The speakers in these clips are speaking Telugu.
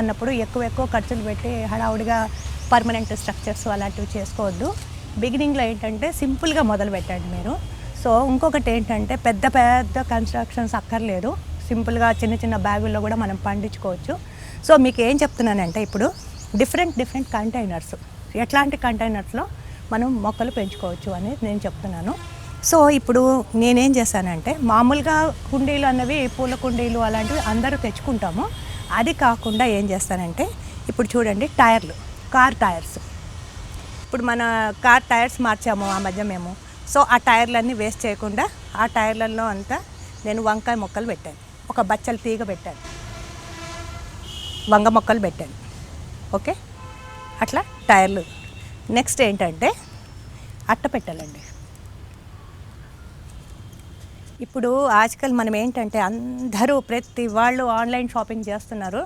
అన్నప్పుడు ఎక్కువ ఎక్కువ ఖర్చులు పెట్టి హడావుడిగా పర్మనెంట్ స్ట్రక్చర్స్ అలాంటివి చేసుకోవద్దు. బిగినింగ్లో ఏంటంటే సింపుల్గా మొదలు పెట్టండి మీరు. సో ఇంకొకటి ఏంటంటే పెద్ద పెద్ద కన్స్ట్రక్షన్స్ అక్కర్లేదు. సింపుల్గా చిన్న చిన్న బ్యాగుల్లో కూడా మనం పండించుకోవచ్చు. సో మీకు ఏం చెప్తున్నానంటే ఇప్పుడు డిఫరెంట్ డిఫరెంట్ కంటైనర్స్ ఎట్లాంటి కంటైనర్స్లో మనం మొక్కలు పెంచుకోవచ్చు అనేది నేను చెప్తున్నాను. సో ఇప్పుడు నేనేం చేశానంటే మామూలుగా కుండీలు అన్నవి పూల కుండీలు అలాంటివి అందరూ తెచ్చుకుంటాము. అది కాకుండా ఏం చేస్తానంటే ఇప్పుడు చూడండి టైర్లు కార్ టైర్స్. ఇప్పుడు మన కార్ టైర్స్ మార్చాము ఆ మధ్య మేము. సో ఆ టైర్లన్నీ వేస్ట్ చేయకుండా ఆ టైర్లలో అంతా నేను వంకాయ మొక్కలు పెట్టాను. ఒక బచ్చల తీగ పెట్టాను. వంగ మొక్కలు పెట్టాను. ఓకే? అట్లా టైర్లు. నెక్స్ట్ ఏంటంటే అట్ట పెట్టాలండి. ఇప్పుడు ఆజకల్ మనం ఏంటంటే అందరూ ప్రతి వాళ్ళు ఆన్లైన్ షాపింగ్ చేస్తున్నారు.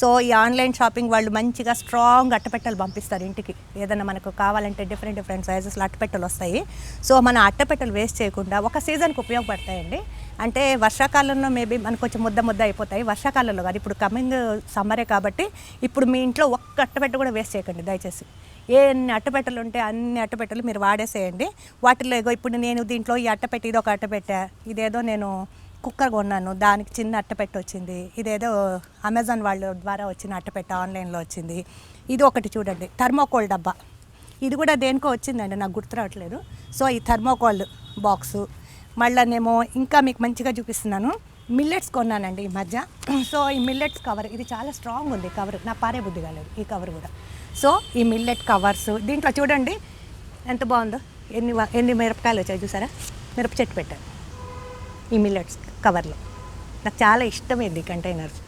సో ఈ ఆన్లైన్ షాపింగ్ వాళ్ళు మంచిగా స్ట్రాంగ్ అట్టపెట్టలు పంపిస్తారు ఇంటికి. ఏదైనా మనకు కావాలంటే డిఫరెంట్ డిఫరెంట్ సైజెస్లో అట్టపెట్టలు వస్తాయి సో మన అట్టపెట్టలు వేస్ట్ చేయకుండా ఒక సీజన్కి ఉపయోగపడతాయండి. అంటే వర్షాకాలంలో మేబీ మనకు కొంచెం ముద్ద ముద్ద అయిపోతాయి. వర్షాకాలంలో కాదు ఇప్పుడు కమింగ్ సమ్మరే కాబట్టి ఇప్పుడు మీ ఇంట్లో ఒక్క అట్టపెట్ట కూడా వేస్ట్ చేయకండి దయచేసి. ఎన్ని అట్టపెట్టెలు ఉంటే అన్ని అట్టపెట్టెలు మీరు వాడేసేయండి. వాటిలో ఏదో ఇప్పుడు నేను దీంట్లో ఈ అట్టపెట్టి ఇది ఒక అట్టపెట్ట ఇదేదో నేను కుక్కర్ కొన్నాను దానికి చిన్న అట్టపెట్ట వచ్చింది ఇదేదో అమెజాన్ వాళ్ళ ద్వారా వచ్చిన అట్టపెట్ట ఆన్లైన్లో వచ్చింది. ఇది ఒకటి చూడండి థర్మోకోల్ డబ్బా. ఇది కూడా దేనికో వచ్చిందండి నాకు గుర్తు రావట్లేదు. సో ఈ థర్మోకోల్ బాక్సు మళ్ళీనేమో ఇంకా మీకు మంచిగా చూపిస్తున్నాను. మిల్లెట్స్ కొన్నానండి ఈ మధ్య. సో ఈ మిల్లెట్స్ కవర్ ఇది చాలా స్ట్రాంగ్ ఉంది కవర్ నా పారే బుద్ధి కాలేదు ఈ కవర్ కూడా. సో ఈ మిల్లెట్ కవర్స్ దీంట్లో చూడండి. ఎంత బాగుందో? ఎన్ని ఎన్ని మిరపకాయలు వచ్చాయి చూసారా? మిరప చెట్టు పెట్టాను. ఈ మిల్లెట్స్ కవర్లో నాకు చాలా ఇష్టమైంది ఈ కంటైనర్స్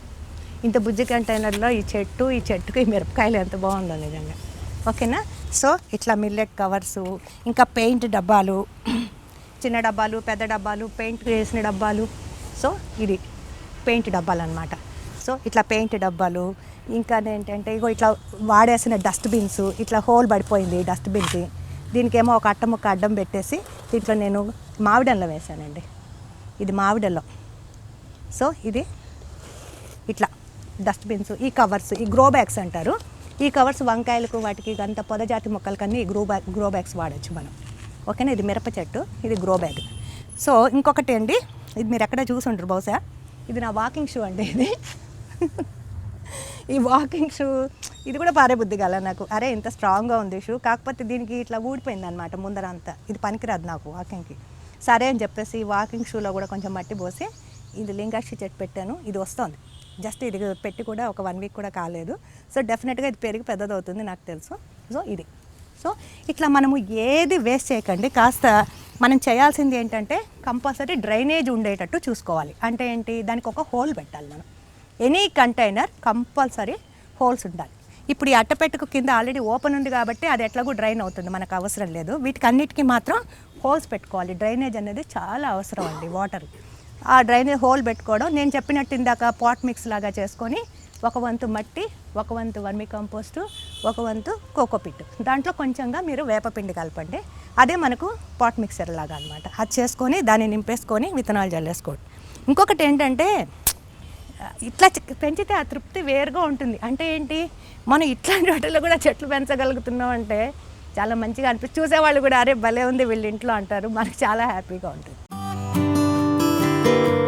ఇంత బుజ్జి కంటైనర్లో ఈ చెట్టు ఈ చెట్టుకు ఈ మిరపకాయలు ఎంత బాగుందో నిజంగా. ఓకేనా? సో ఇట్లా మిల్లెట్ కవర్స్ ఇంకా పెయింట్ డబ్బాలు చిన్న డబ్బాలు పెద్ద డబ్బాలు పెయింట్ వేసిన డబ్బాలు. సో ఇది పెయింట్ డబ్బాలు అనమాట సో ఇట్లా పెయింట్ డబ్బాలు ఇంకా ఏంటంటే ఇగో ఇట్లా వాడేసిన డస్ట్బిన్స్ ఇట్లా హోల్ పడిపోయింది డస్ట్బిన్కి. దీనికేమో ఒక అట్ట ముక్క అడ్డం పెట్టేసి దీంట్లో నేను మామిడల్లో వేశానండి. ఇది మామిడల్లో సో ఇది ఇట్లా డస్ట్బిన్స్ ఈ కవర్స్ ఈ గ్రో బ్యాగ్స్ అంటారు. ఈ కవర్స్ వంకాయలకు వాటికి అంత పొదజాతి మొక్కలకన్నీ ఈ గ్రో బ్యాగ్ గ్రో బ్యాగ్స్ వాడచ్చు మనం. ఓకేనా? ఇది మిరప చెట్టు ఇది గ్రో బ్యాగ్. సో ఇంకొకటి అండి ఇది మీరు ఎక్కడ చూసుంటారు బహుశా? ఇది నా వాకింగ్ షూ అండి ఇది. ఈ వాకింగ్ షూ ఇది కూడా పారే బుద్ధి గల నాకు. అరే ఇంత స్ట్రాంగ్గా ఉంది షూ. కాకపోతే దీనికి ఇట్లా ఊడిపోయింది అనమాట ముందర అంతా. ఇది పనికిరాదు నాకు వాకింగ్కి. సరే అని చెప్పేసి ఈ వాకింగ్ షూలో కూడా కొంచెం మట్టి పోసి ఇది లింగాక్షి చెట్టు పెట్టాను. ఇది వస్తుంది. జస్ట్ ఇది పెట్టి కూడా ఒక వన్ వీక్ కూడా కాలేదు. సో డెఫినెట్గా ఇది పెరిగి పెద్దదవుతుంది నాకు తెలుసు. సో ఇది. సో ఇట్లా మనము ఏది వేస్ట్ చేయకండి. కాస్త మనం చేయాల్సింది ఏంటంటే కంపల్సరీ డ్రైనేజ్ ఉండేటట్టు చూసుకోవాలి. అంటే ఏంటి? దానికి ఒక హోల్ పెట్టాలి మనం. ఎనీ కంటైనర్ కంపల్సరీ హోల్స్ ఉండాలి. ఇప్పుడు ఈ అట్టపెట్టుకు కింద ఆల్రెడీ ఓపెన్ ఉంది కాబట్టి అది ఎట్లాగూ డ్రైన్ అవుతుంది. మనకు అవసరం లేదు. వీటికి అన్నిటికీ మాత్రం హోల్స్ పెట్టుకోవాలి. డ్రైనేజ్ అనేది చాలా అవసరం అండి వాటర్ ఆ డ్రైనేజ్ హోల్ పెట్టుకోవడం నేను చెప్పినట్టు ఇందాక పాట్ మిక్స్ లాగా చేసుకొని ఒక వంతు మట్టి ఒక వంతు వర్మి కంపోస్టు ఒక వంతు కోకోపిట్టు దాంట్లో కొంచెంగా మీరు వేపపిండి కలపండి. అదే మనకు పాట్ మిక్సర్ లాగా అనమాట అది చేసుకొని దాన్ని నింపేసుకొని విత్తనాలు చల్లేసుకోండి ఇంకొకటి ఏంటంటే ఇట్లా పెంచితే ఆ తృప్తి వేరుగా ఉంటుంది. అంటే ఏంటి మనం ఇట్లాంటి వాటిలో కూడా చెట్లు పెంచగలుగుతున్నాం అంటే చాలా మంచిగా అనిపిస్తుంది చూసేవాళ్ళు కూడా అరే భలే ఉంది వీళ్ళ ఇంట్లో అంటారు. మనకు చాలా హ్యాపీగా ఉంటుంది. you